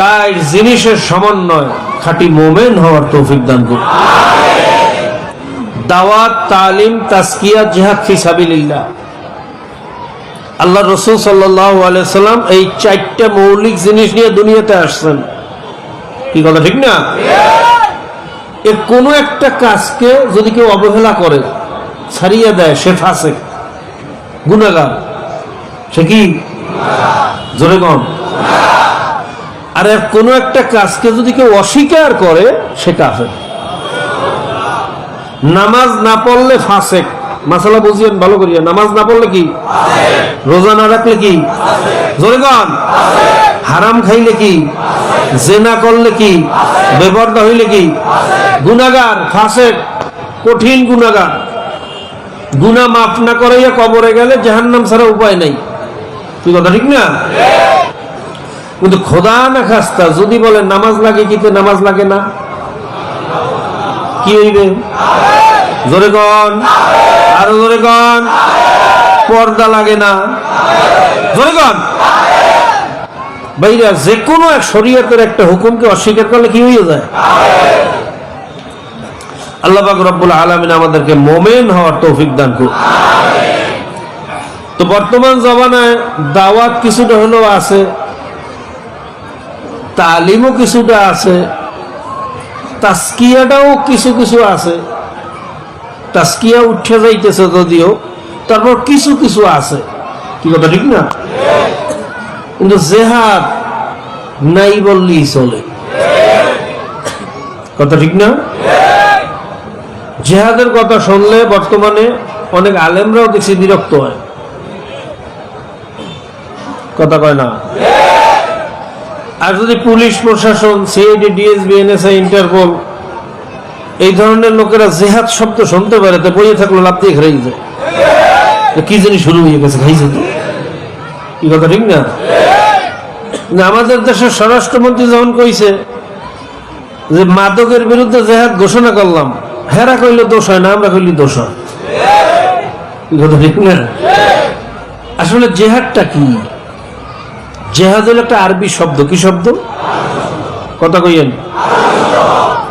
চার জিনিসের সমন্বয়। খাঁটি মোমেন হওয়ার তৌফিক দান করুন। দাওয়াত, তালিম তাস্কিয়া জিহাদ ফি সাবিলিল্লাহ। আল্লাহ রসুল সাল্লাম এই চারটা মৌলিক জিনিস নিয়ে দুনিয়াতে আসছেন। কি কথা, ঠিক না? এর কোনো একটা কাজকে যদি কেউ অবহেলা করে, ছাড়িয়ে দেয়, সে ফাঁসে গুণাগার সে কি? জোরে কম আর কোনো একটা কাজকে যদি কেউ অস্বীকার করে, সে কাফের। নামাজ না পড়লে ফাঁসেক। মাসালা বুঝিয়েন, ভালো করিয়া নামাজ না পড়লে কি? রোজা না রাখলে কি? হারাম খাইলে কি? জেনা করলে কি? বেপর্দা হইলে কি? গুনাগার, ফাঁসেক, কঠিন গুনাগার। গুনা মাফ না করাইয়া কবরে গেলে জাহান্নাম ছাড়া উপায় নাই। তুই কথা ঠিক না? কিন্তু খোদা না খাস্তা, যদি বলে নামাজ লাগে কি তো নামাজ লাগে না? কি হইবে? জোরে কন। আরও জোরে কন। পর্দা লাগে না। জোরে কন। ভাইরা যে কোনো এক শরীয়তের একটা হুকুমকে অস্বীকার করলে কি হয়ে যায়? আল্লাহ পাক রব্বুল আলমিন আমাদেরকে মোমেন হওয়ার তৌফিক দান করুন তো বর্তমান জমানায় দাওয়াত কিছুটা হলেও আছে। তালিমও কিছুটা আছে তাস্কিয়াটাও কিছু কিছু আছে। তাস্কিয়া উঠে যাইতেছে যদিও, তারপর কিছু কিছু আছে। কি কথা, ঠিক না? কিন্তু জেহাদ নাই বললেই চলে। কথা ঠিক না? জেহাদের কথা শুনলে বর্তমানে অনেক আলেমরাও দেখছি বিরক্ত হয়। কথা কয় না? আর যদি পুলিশ, প্রশাসন সিআইডি ডিএসবি এনএসআই ইন্টারপোল এই ধরনের লোকেরা জেহাদ শব্দ শুনতে পারে, তো বইয়ে থাকল, লাভ দিয়ে খেয়ে যায়। কি জানি শুরু হয়ে গেছে, খাইছে তো। কি কথা, ঠিক না, আমাদের দেশের স্বরাষ্ট্রমন্ত্রী যখন কইছে যে মাদকের বিরুদ্ধে জেহাদ ঘোষণা করলাম, হেরা কইলে দোষ হয় না, আমরা কইলি দোষ হয়। কি কথা, ঠিক না? আসলে জেহাদটা কি? জেহাদ হলো একটা আরবি শব্দ, কি শব্দ? কথা কইয়েন।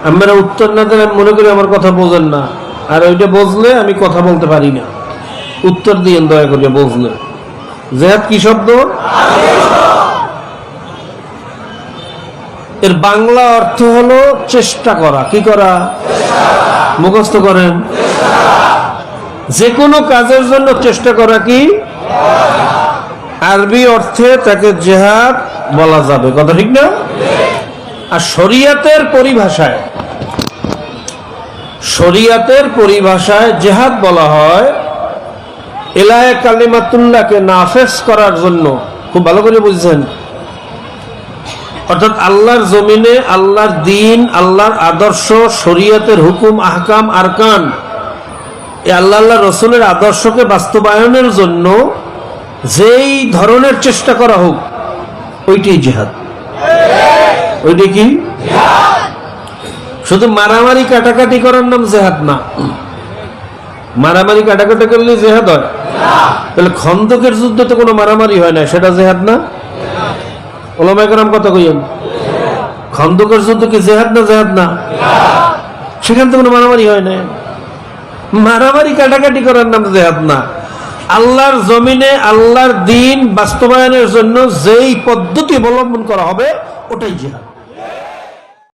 আমরা উত্তর না দেন মনে করি আমার কথা বোঝেন না। আর ওইটা বুঝলে আমি কথা বলতে পারি না। উত্তর দিয়েন দয়া করে, বুঝলে। জেহাদ কি শব্দ? এর বাংলা অর্থ হলো চেষ্টা করা। কি করা? মুখস্থ করেন। যে কোনো কাজের জন্য চেষ্টা করা কি? আরবি অর্থে তাকে জেহাদ বলা যাবে। কথা ঠিক না? আর শরিয়াতের পরিভাষায় শরিয়াতের পরিভাষায় জেহাদ বলা হয় এলায় কালিমাতুল্লাহকে নাফেজ করার জন্য। খুব ভালো করে বুঝছেন। অর্থাৎ আল্লাহর জমিনে আল্লাহর দিন, আল্লাহর আদর্শ, শরীয়তের হুকুম, আহকাম, আরকান, এই আল্লাহ আল্লাহ রসুলের আদর্শকে বাস্তবায়নের জন্য যেই ধরনের চেষ্টা করা হোক, ওইটাই জেহাদ। ওইটাই কি? শুধু মারামারি কাটাকাটি করার নাম জেহাদ না। মারামারি কাটাকাটি করলে জেহাদ হয়। তাহলে খন্দকের যুদ্ধ তো কোনো মারামারি হয় না, সেটা জেহাদ না? ওলামাইকরাম কথা কইয়েন? খন্দকের যুদ্ধ কি জেহাদ না জেহাদ না? সেখান থেকে কোনো মারামারি হয় না। মারামারি কাটাকাটি করার নাম জেহাদ না। আল্লাহর জমিনে আল্লাহর দিন বাস্তবায়নের জন্য যেই পদ্ধতি অবলম্বন করা হবে ওটাই জেহাদ।